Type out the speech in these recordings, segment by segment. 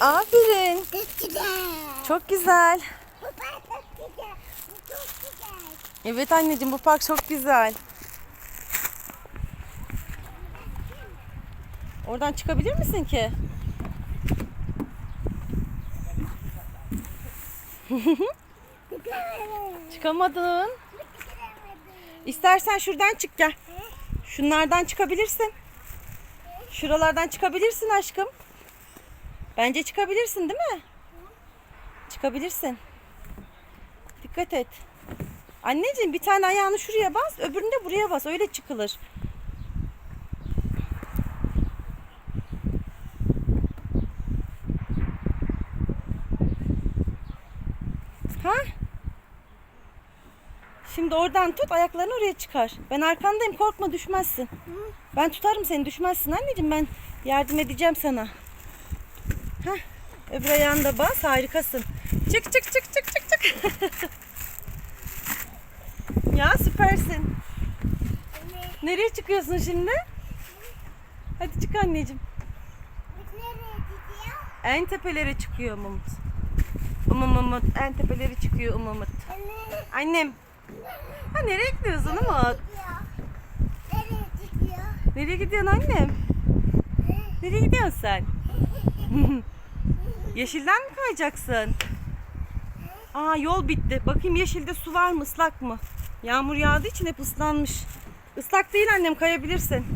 Aferin. Çok güzel. Çok güzel. Bu park çok güzel. Bu çok güzel. Evet anneciğim bu park çok güzel. Oradan çıkabilir misin ki? Çıkamadın. İstersen şuradan çık gel. Şunlardan çıkabilirsin. Şuralardan çıkabilirsin aşkım. Bence çıkabilirsin değil mi? Çıkabilirsin. Dikkat et. Anneciğim bir tane ayağını şuraya bas, öbürünü de buraya bas. Öyle çıkılır. Ha? Şimdi oradan tut, ayaklarını oraya çıkar. Ben arkandayım, korkma düşmezsin. Ben tutarım seni, düşmezsin anneciğim. Ben yardım edeceğim sana. Ha? Öbür ayağını da bas, harikasın. Çık çık çık çık çık çık. ya süpersin. Nereye çıkıyorsun şimdi? Hadi çık anneciğim. En tepelere çıkıyor Umut. Umut en tepelere çıkıyor Umut. Anne. Annem. Ha nereye gidiyorsun Umut? Nereye gidiyor? Nereye gidiyorsun annem? Nereye gidiyorsun sen? Yeşilden mi kayacaksın? Aa yol bitti. Bakayım yeşilde su var mı ıslak mı? Yağmur yağdığı için hep ıslanmış. Islak değil annem kayabilirsin.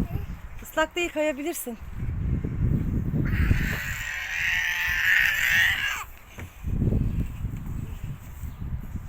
Islak değil kayabilirsin.